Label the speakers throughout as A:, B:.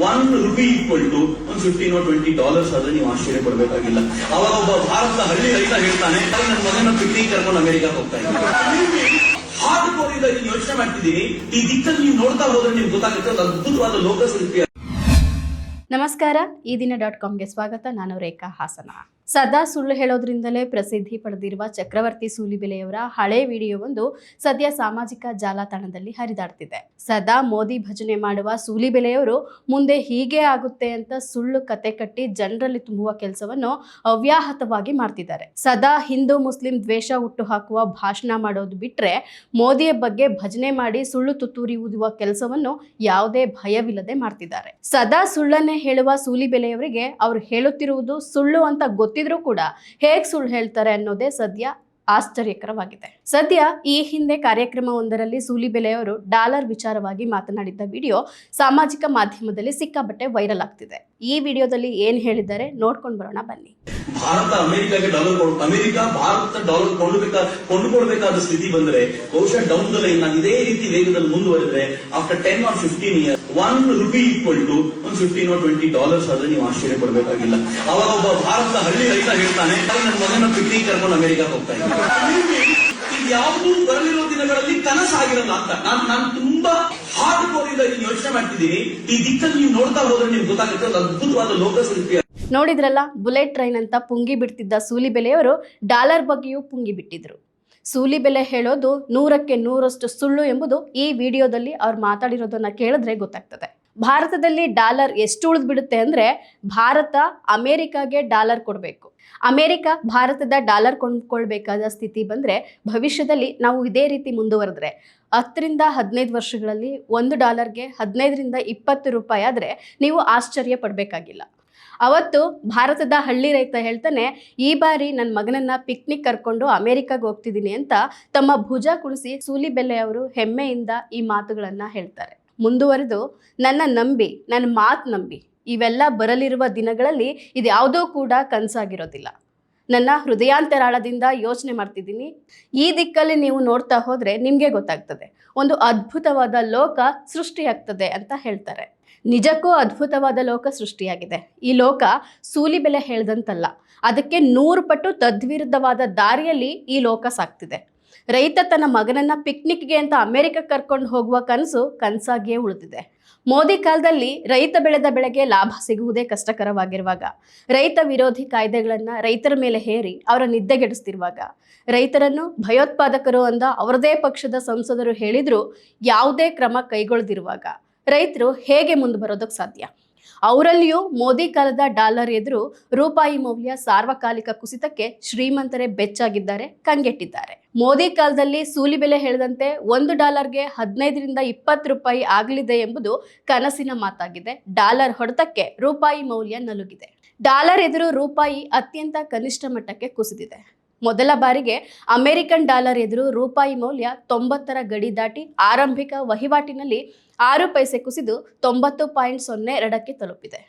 A: One rupee equal to ಒಂದು fifteen twenty dollars ಆದ್ರೆ ನೀವು ಆಶ್ಚರ್ಯ ಪಡಬೇಕಾಗಿಲ್ಲ. ಅವಾಗ ಒಬ್ಬ ಭಾರತದ ಹಳ್ಳಿ ರೈತ ಹೇಳ್ತಾನೆ "ತಾಯಿ, ನನ್ನ ಮಗನ ಪಿಕ್ನಿಕ್ ಕರ್ಕೊಂಡು ಅಮೆರಿಕ ಹೋಗ್ತಾ ಇದ್ದೀನಿ ಹಾರ್ಡ್ ಕೋರ್ ಇಂದ ನೀವು ಯೋಚನೆ ಮಾಡ್ತಿದ್ದೀನಿ ಈ ದಿಕ್ಕಲ್ಲಿ ನೀವು ನೋಡ್ತಾ ಹೋದ್ರೆ ನಿಮ್ಗೆ ಗೊತ್ತಾಗುತ್ತೆ ಒಂದು ಅದ್ಭುತವಾದ ಲೋಕ
B: ನಮಸ್ಕಾರ ಈ ದಿನ ಡಾಟ್ ಕಾಮ್ಗೆ ಸ್ವಾಗತ. ನಾನು ರೇಖಾ ಹಾಸನ. ಸದಾ ಸುಳ್ಳು ಹೇಳೋದ್ರಿಂದಲೇ ಪ್ರಸಿದ್ಧಿ ಪಡೆದಿರುವ ಚಕ್ರವರ್ತಿ ಸೂಲಿಬೆಲೆಯವರ ಹಳೆ ವಿಡಿಯೋವೊಂದು ಸದ್ಯ ಸಾಮಾಜಿಕ ಜಾಲತಾಣದಲ್ಲಿ ಹರಿದಾಡ್ತಿದೆ. ಸದಾ ಮೋದಿ ಭಜನೆ ಮಾಡುವ ಸೂಲಿಬೆಲೆಯವರು ಮುಂದೆ ಹೀಗೆ ಆಗುತ್ತೆ ಅಂತ ಸುಳ್ಳು ಕತೆ ಕಟ್ಟಿ ಜನರಲ್ಲಿ ತುಂಬುವ ಕೆಲಸವನ್ನು ಅವ್ಯಾಹತವಾಗಿ ಮಾಡ್ತಿದ್ದಾರೆ. ಸದಾ ಹಿಂದೂ ಮುಸ್ಲಿಂ ದ್ವೇಷ ಹುಟ್ಟು ಹಾಕುವ ಭಾಷಣ ಮಾಡೋದು ಬಿಟ್ರೆ ಮೋದಿಯ ಬಗ್ಗೆ ಭಜನೆ ಮಾಡಿ ಸುಳ್ಳು ತುತ್ತೂರಿ ಊದುವ ಕೆಲಸವನ್ನು ಯಾವುದೇ ಭಯವಿಲ್ಲದೆ ಮಾಡ್ತಿದ್ದಾರೆ. ಸದಾ ಸುಳ್ಳನ್ನೇ ಹೇಳುವ ಸೂಲಿಬೆಲೆಯವರಿಗೆ ಅವ್ರು ಹೇಳುತ್ತಿರುವುದು ಸುಳ್ಳು ಅಂತ ಗೊತ್ತಿದ್ರೂ ಕೂಡ ಹೇಗ್ ಸುಳ್ಳು ಹೇಳ್ತಾರೆ ಅನ್ನೋದೇ ಸದ್ಯ ಆಶ್ಚರ್ಯಕರವಾಗಿದೆ. ಸದ್ಯ ಈ ಹಿಂದೆ ಕಾರ್ಯಕ್ರಮವೊಂದರಲ್ಲಿ ಸೂಲಿಬೆಲೆಯವರು ಡಾಲರ್ ವಿಚಾರವಾಗಿ ಮಾತನಾಡಿದ್ದ ವಿಡಿಯೋ ಸಾಮಾಜಿಕ ಮಾಧ್ಯಮದಲ್ಲಿ ಸಿಕ್ಕಾಬಟ್ಟೆ ವೈರಲ್ ಆಗ್ತಿದೆ. ಈ ವಿಡಿಯೋದಲ್ಲಿ ಏನ್ ಹೇಳಿದ್ದಾರೆ ನೋಡ್ಕೊಂಡು ಬರೋಣ ಬನ್ನಿ.
A: ಭಾರತ ಅಮೆರಿಕಾಗೆ ಡಾಲರ್ ಕೊಡು ಅಮೆರಿಕ ಭಾರತ ಡಾಲರ್ ಕೊಡಬೇಕಾ ಕೊಂಡುಕೊಳ್ಬೇಕಾದ ಸ್ಥಿತಿ ಬಂದ್ರೆ ಬಹುಶಃ ಡೌನ್ ದ ಲೈನ್ ಇದೇ ರೀತಿ ವೇಗದಲ್ಲಿ ಮುಂದುವರೆದ್ರೆ after ten or fifteen year one rupee equal to ಒಂದು ಫಿಫ್ಟೀನ್ ಟ್ವೆಂಟಿ ಡಾಲರ್ಸ್ ಆದ್ರೆ ನೀವು ಆಶ್ಚರ್ಯ ಪಡಬೇಕಾಗಿಲ್ಲ. ಅವಾಗ ಒಬ್ಬ ಭಾರತದ ಹಳ್ಳಿ ರೈತ ಹೇಳ್ತಾನೆ "ತಾಯಿ, ನನ್ನ ಮಗನ ಪಿಕ್ನಿಕ್ ಕರ್ಕೊಂಡು ಅಮೆರಿಕ ಹೋಗ್ತಾ ಇದ್ದೀನಿ. ಇದು ಯಾವುದು ಬರಲಿರೋ ದಿನಗಳಲ್ಲಿ ಕನಸಾಗಿರಲ್ಲ ಅಂತ. ನಾನು ನಾನು ತುಂಬಾ ಹಾರ್ಡ್ ಕೋರ್ ಇಂದ ಯೋಚನೆ ಮಾಡ್ತಿದ್ದೀನಿ. ಈ ದಿಕ್ಕಲ್ಲಿ ನೀವು ನೋಡ್ತಾ ಹೋದ್ರೆ ನಿಮ್ಗೆ ಗೊತ್ತಾಗುತ್ತೆ, ಒಂದು ಅದ್ಭುತವಾದ ಲೋಕ ಶಿಲ್ಪಿ
B: ನೋಡಿದ್ರಲ್ಲ, ಬುಲೆಟ್ ಟ್ರೈನ್ ಅಂತ ಪುಂಗಿ ಬಿಡ್ತಿದ್ದ ಸೂಲಿಬೆಲೆಯವರು ಡಾಲರ್ ಬಗ್ಗೆಯೂ ಪುಂಗಿ ಬಿಟ್ಟಿದ್ರು. ಸೂಲಿಬೆಲೆ ಹೇಳೋದು ನೂರಕ್ಕೆ ನೂರಷ್ಟು ಸುಳ್ಳು ಎಂಬುದು ಈ ವಿಡಿಯೋದಲ್ಲಿ ಅವ್ರು ಮಾತಾಡಿರೋದನ್ನ ಕೇಳಿದ್ರೆ ಗೊತ್ತಾಗ್ತದೆ. ಭಾರತದಲ್ಲಿ ಡಾಲರ್ ಎಷ್ಟು ಉಳಿದ್ಬಿಡುತ್ತೆ ಅಂದ್ರೆ, ಭಾರತ ಅಮೆರಿಕಾಗೆ ಡಾಲರ್ ಕೊಡಬೇಕು. ಅಮೆರಿಕ ಭಾರತದ ಡಾಲರ್ ಕೊಂಡ್ಕೊಳ್ಬೇಕಾದ ಸ್ಥಿತಿ ಬಂದರೆ ಭವಿಷ್ಯದಲ್ಲಿ ನಾವು ಇದೇ ರೀತಿ ಮುಂದುವರೆದ್ರೆ ಹತ್ತರಿಂದ ಹದಿನೈದು ವರ್ಷಗಳಲ್ಲಿ ಒಂದು ಡಾಲರ್ಗೆ ಹದಿನೈದರಿಂದ ಇಪ್ಪತ್ತು ರೂಪಾಯಿ ಆದರೆ ನೀವು ಆಶ್ಚರ್ಯ ಪಡಬೇಕಾಗಿಲ್ಲ. ಅವತ್ತು ಭಾರತದ ಹಳ್ಳಿ ರೈತ ಹೇಳ್ತಾನೆ, ಈ ಬಾರಿ ನನ್ನ ಮಗನನ್ನ ಪಿಕ್ನಿಕ್ ಕರ್ಕೊಂಡು ಅಮೆರಿಕಾಗೆ ಹೋಗ್ತಿದ್ದೀನಿ ಅಂತ ತಮ್ಮ ಭುಜ ಕುಣಿಸಿ ಸೂಲಿಬೆಲೆ ಅವರು ಹೆಮ್ಮೆಯಿಂದ ಈ ಮಾತುಗಳನ್ನು ಹೇಳ್ತಾರೆ. ಮುಂದುವರೆದು ನನ್ನ ನಂಬಿ, ನನ್ನ ಮಾತು ನಂಬಿ ಇವೆಲ್ಲ ಬರಲಿರುವ ದಿನಗಳಲ್ಲಿ ಇದ್ಯಾವುದೂ ಕೂಡ ಕನಸಾಗಿರೋದಿಲ್ಲ. ನನ್ನ ಹೃದಯಾಂತರಾಳದಿಂದ ಯೋಚನೆ ಮಾಡ್ತಿದ್ದೀನಿ. ಈ ದಿಕ್ಕಲ್ಲಿ ನೀವು ನೋಡ್ತಾ ಹೋದರೆ ನಿಮಗೆ ಗೊತ್ತಾಗ್ತದೆ. ಒಂದು ಅದ್ಭುತವಾದ ಲೋಕ ಸೃಷ್ಟಿಯಾಗ್ತದೆ ಅಂತ ಹೇಳ್ತಾರೆ. ನಿಜಕ್ಕೂ ಅದ್ಭುತವಾದ ಲೋಕ ಸೃಷ್ಟಿಯಾಗಿದೆ. ಈ ಲೋಕ ಸೂಲಿ ಬೆಲೆ ಹೇಳ್ದಂತಲ್ಲ. ಅದಕ್ಕೆ ನೂರು ಪಟ್ಟು ತದ್ವಿರುದ್ಧವಾದ ದಾರಿಯಲ್ಲಿ ಈ ಲೋಕ ಸಾಕ್ತಿದೆ. ರೈತ ತನ್ನ ಮಗನನ್ನ ಪಿಕ್ನಿಕ್ಗೆ ಅಂತ ಅಮೆರಿಕ ಕರ್ಕೊಂಡು ಹೋಗುವ ಕನಸು ಕನಸಾಗಿಯೇ ಉಳಿದಿದೆ. ಮೋದಿ ಕಾಲದಲ್ಲಿ ರೈತ ಬೆಳೆದ ಬೆಳೆಗೆ ಲಾಭ ಸಿಗುವುದೇ ಕಷ್ಟಕರವಾಗಿರುವಾಗ, ರೈತ ವಿರೋಧಿ ಕಾಯ್ದೆಗಳನ್ನು ರೈತರ ಮೇಲೆ ಹೇರಿ ಅವರ ನಿದ್ದೆಗೆಡಿಸ್ತಿರುವಾಗ, ರೈತರನ್ನು ಭಯೋತ್ಪಾದಕರು ಅಂದ ಅವರದೇ ಪಕ್ಷದ ಸಂಸದರು ಹೇಳಿದ್ರು ಯಾವುದೇ ಕ್ರಮ ಕೈಗೊಳ್ಳದಿರುವಾಗ ರೈತರು ಹೇಗೆ ಮುಂದೆ ಬರೋದಕ್ಕೆ ಸಾಧ್ಯ? ಅವರಲ್ಲಿಯೂ ಮೋದಿ ಕಾಲದ ಡಾಲರ್ ಎದುರು ರೂಪಾಯಿ ಮೌಲ್ಯ ಸಾರ್ವಕಾಲಿಕ ಕುಸಿತಕ್ಕೆ ಶ್ರೀಮಂತರೇ ಬೆಚ್ಚಾಗಿದ್ದಾರೆ, ಕಂಗೆಟ್ಟಿದ್ದಾರೆ. ಮೋದಿ ಕಾಲದಲ್ಲಿ ಸೂಲಿ ಬೆಲೆ ಹೇಳಿದಂತೆ ಒಂದು ಡಾಲರ್ಗೆ ಹದಿನೈದರಿಂದ ಇಪ್ಪತ್ತು ರೂಪಾಯಿ ಆಗಲಿದೆ ಎಂಬುದು ಕನಸಿನ ಮಾತಾಗಿದೆ. ಡಾಲರ್ ಹೊಡೆತಕ್ಕೆ ರೂಪಾಯಿ ಮೌಲ್ಯ ನಲುಗಿದೆ. ಡಾಲರ್ ಎದುರು ರೂಪಾಯಿ ಅತ್ಯಂತ ಕನಿಷ್ಠ ಮಟ್ಟಕ್ಕೆ ಕುಸಿದಿದೆ. ಮೊದಲ ಬಾರಿಗೆ ಅಮೆರಿಕನ್ ಡಾಲರ್ ಎದುರು ರೂಪಾಯಿ ಮೌಲ್ಯ ತೊಂಬತ್ತರ ಗಡಿ ದಾಟಿ ಆರಂಭಿಕ ವಹಿವಾಟಿನಲ್ಲಿ ಆರು ಪೈಸೆ ಕುಸಿದು ತೊಂಬತ್ತು ಪಾಯಿಂಟ್ ಸೊನ್ನೆ ಎರಡಕ್ಕೆ ತಲುಪಿದೆ.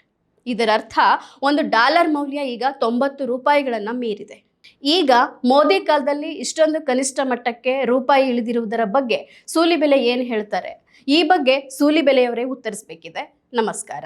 B: ಇದರರ್ಥ, ಒಂದು ಡಾಲರ್ ಮೌಲ್ಯ ಈಗ ತೊಂಬತ್ತು ರೂಪಾಯಿಗಳನ್ನು ಮೀರಿದೆ. ಈಗ ಮೋದಿ ಕಾಲದಲ್ಲಿ ಇಷ್ಟೊಂದು ಕನಿಷ್ಠ ಮಟ್ಟಕ್ಕೆ ರೂಪಾಯಿ ಇಳಿದಿರುವುದರ ಬಗ್ಗೆ ಸೂಲಿಬೆಲೆ ಏನು ಹೇಳ್ತಾರೆ? ಈ ಬಗ್ಗೆ ಸೂಲಿಬೆಲೆಯವರೇ ಉತ್ತರಿಸಬೇಕಿದೆ. ನಮಸ್ಕಾರ.